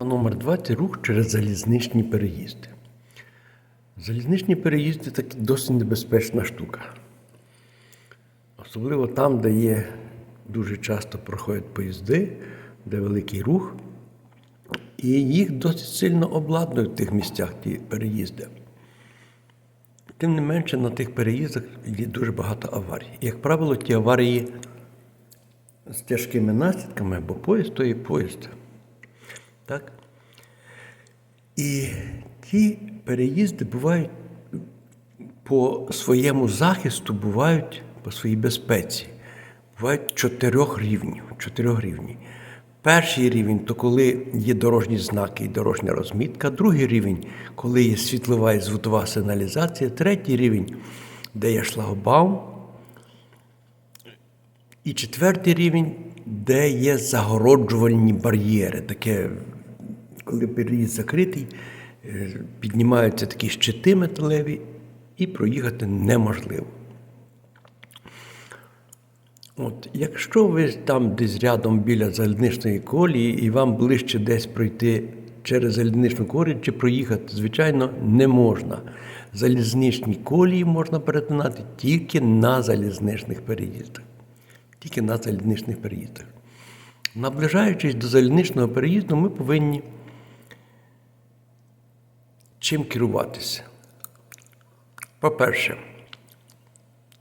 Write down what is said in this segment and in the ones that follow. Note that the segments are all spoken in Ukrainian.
Номер 2 це рух через залізничні переїзди. Залізничні переїзди це досить небезпечна штука. Особливо там, де є дуже часто проходять поїзди, де великий рух, і їх досить сильно обладнують в тих місцях, ті переїзди. Тим не менше, на тих переїздах є дуже багато аварій. Як правило, ті аварії з тяжкими наслідками, бо поїзд то є поїзд. Так? І ті переїзди бувають по своєму захисту, бувають по своїй безпеці. Бувають чотирьох рівнів. Чотирьох рівнів. Перший рівень то коли є дорожні знаки і дорожня розмітка. Другий рівень, коли є світлова і звукова сигналізація. Третій рівень, де є шлагбаум. І четвертий рівень, де є загороджувальні бар'єри. Таке, коли переїзд закритий, е, піднімаються такі щити металеві, і проїхати неможливо. От, якщо ви там десь рядом біля залізничної колії, і вам ближче десь пройти через залізничну колію чи проїхати, звичайно, не можна. Залізничні колії можна перетинати тільки на залізничних переїздах. Тільки на залізничних переїздах. Наближаючись до залізничного переїзду, ми повинні чим керуватися. По-перше,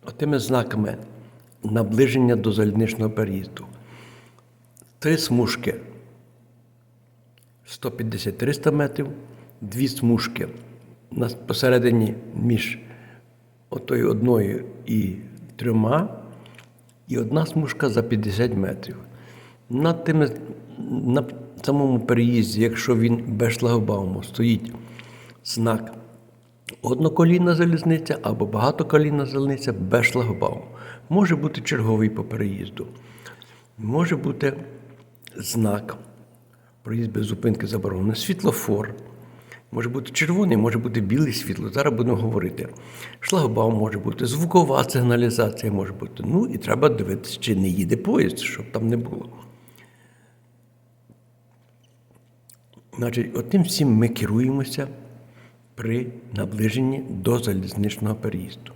отими знаками наближення до залізничного переїзду. Три смужки 150-300 метрів, дві смужки посередині між отою одною і трьома, і одна смужка за 50 метрів. Над тими, на самому переїзді, якщо він без шлагбауму, стоїть знак одноколінна залізниця або багатоколінна залізниця без шлагбауму. Може бути черговий по переїзду. Може бути знак проїзд без зупинки заборонено, світлофор. Може бути червоний, може бути біле світло. Зараз будемо говорити. Шлагбаум може бути, звукова сигналізація може бути. Ну і треба дивитися, чи не їде поїзд, щоб там не було. Значить, отим всім ми керуємося при наближенні до залізничного переїзду.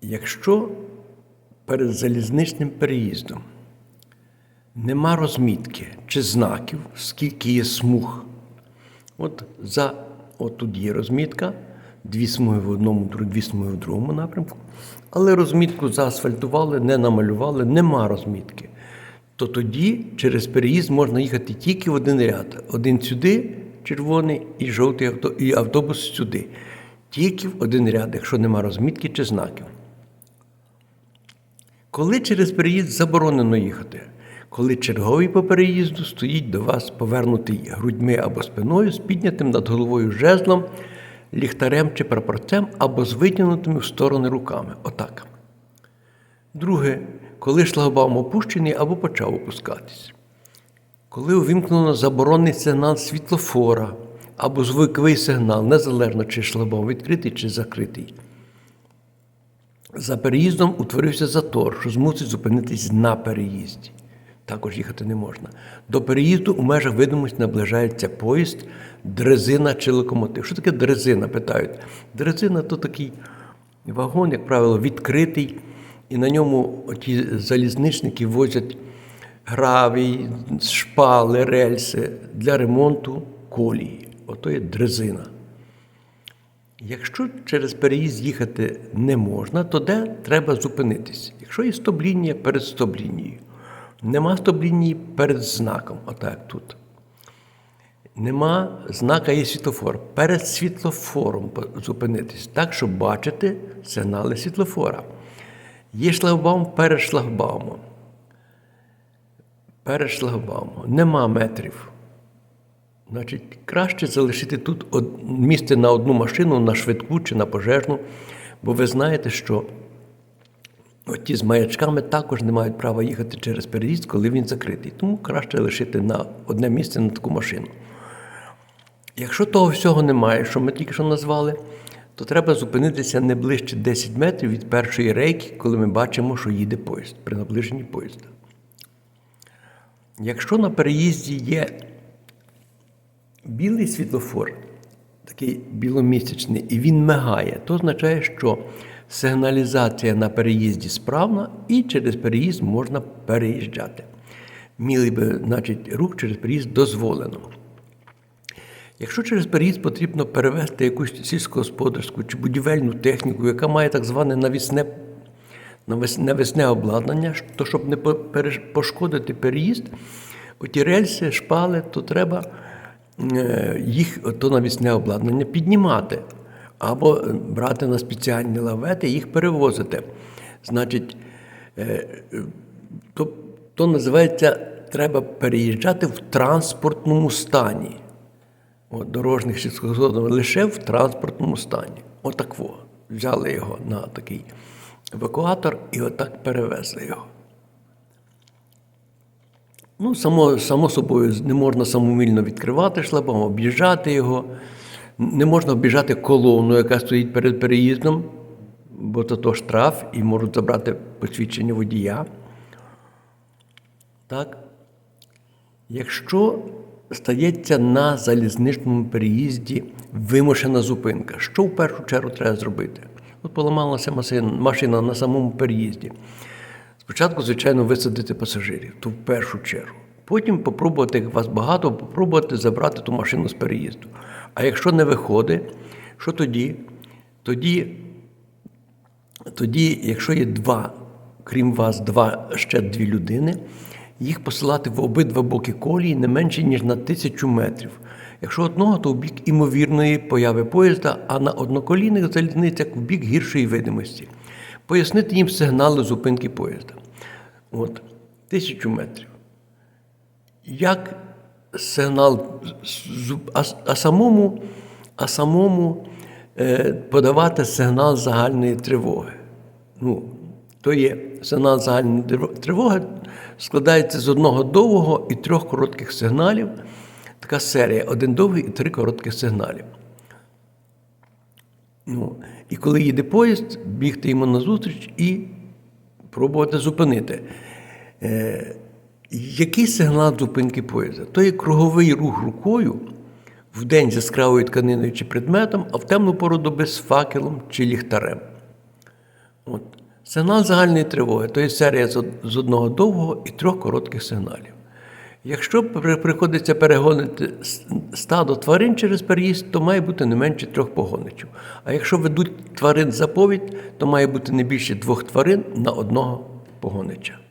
Якщо перед залізничним переїздом нема розмітки чи знаків, скільки є смуг, от за от є розмітка, дві смуги в одному, дві смуги в другому напрямку, але розмітку заасфальтували, не намалювали, нема розмітки. То тоді через переїзд можна їхати тільки в один ряд. Один сюди, червоний, і жовтий авто, і автобус сюди. Тільки в один ряд, якщо нема розмітки чи знаків. Коли через переїзд заборонено їхати? Коли черговий по переїзду стоїть до вас повернутий грудьми або спиною з піднятим над головою жезлом, ліхтарем чи прапорцем або з витягнутими в сторони руками. Отак. Друге, коли шлагбаум опущений або почав опускатись. Коли увімкнено заборонений сигнал світлофора або звуковий сигнал, незалежно чи шлагбаум відкритий чи закритий. За переїздом утворився затор, що змусить зупинитись на переїзді. Також їхати не можна. До переїзду у межах видимості наближається поїзд, дрезина чи локомотив. Що таке дрезина? питають. Дрезина то такий вагон, як правило, відкритий, і на ньому ті залізничники возять гравій, шпали, рельси для ремонту колії. Ото є дрезина. Якщо через переїзд їхати не можна, то де треба зупинитись? Якщо є стоп-лінія перед стоп-лінією, нема стоп-лінії перед знаком, отак тут. Нема знака є світлофор. Перед світлофором зупинитись, так, щоб бачити сигнали світлофора. Є шлагбаум перед шлагбаумом. Перед шлагбаумом. Нема метрів. Значить, краще залишити тут місце на одну машину, на швидку чи на пожежну, бо ви знаєте, що ті з маячками також не мають права їхати через переїзд, коли він закритий. Тому краще лишити на одне місце на таку машину. Якщо того всього немає, що ми тільки що назвали, то треба зупинитися не ближче 10 метрів від першої рейки, коли ми бачимо, що їде поїзд при наближенні поїзда. Якщо на переїзді є білий світлофор, такий біломісячний, і він мигає, то означає, що сигналізація на переїзді справна і через переїзд можна переїжджати. Мілий би, значить, рух через переїзд дозволено. Якщо через переїзд потрібно перевезти якусь сільськогосподарську чи будівельну техніку, яка має так зване навісне, навісне обладнання, то щоб не пошкодити переїзд, оті рельси, шпали, то треба е, їх, то навісне обладнання піднімати або е, брати на спеціальні лавети і їх перевозити. Значить, е, то, то називається треба переїжджати в транспортному стані. От, дорожніх сільськогосподарів лише в транспортному стані. Отак во. Взяли його на такий евакуатор і отак перевезли його. Ну, само, само собою, не можна самовільно відкривати шлагбаум, об'їжджати його. Не можна об'їжджати колону, яка стоїть перед переїздом, бо це то штраф і можуть забрати посвідчення водія. Так? Якщо стається на залізничному переїзді вимушена зупинка, що в першу чергу треба зробити? От поламалася машина, на самому переїзді. Спочатку, звичайно, висадити пасажирів, то в першу чергу. Потім попробувати, як вас багато, попробувати забрати ту машину з переїзду. А якщо не виходить, що тоді? Тоді тоді, якщо є два, крім вас, два ще дві людини, їх посилати в обидва боки колії не менше, ніж на тисячу метрів. Якщо одного, то в бік імовірної появи поїзда, а на одноколійних залізницях в бік гіршої видимості. Пояснити їм сигнали зупинки поїзда. От, тисячу метрів. Як сигнал, а, самому, а самому е, подавати сигнал загальної тривоги. Ну, то є сигнал загальної трив- тривоги, складається з одного довгого і трьох коротких сигналів. Така серія: один довгий і три коротких сигналів. Ну, і коли їде поїзд, бігти йому назустріч і пробувати зупинити. Е, який сигнал зупинки поїзда? То є круговий рух рукою в день з яскравою тканиною чи предметом, а в темну пору доби з факелом чи ліхтарем. От. Сигнал загальної тривоги то є серія з одного довгого і трьох коротких сигналів. Якщо приходиться перегонити стадо тварин через переїзд, то має бути не менше трьох погоничів. А якщо ведуть тварин за повідь, то має бути не більше двох тварин на одного погонича.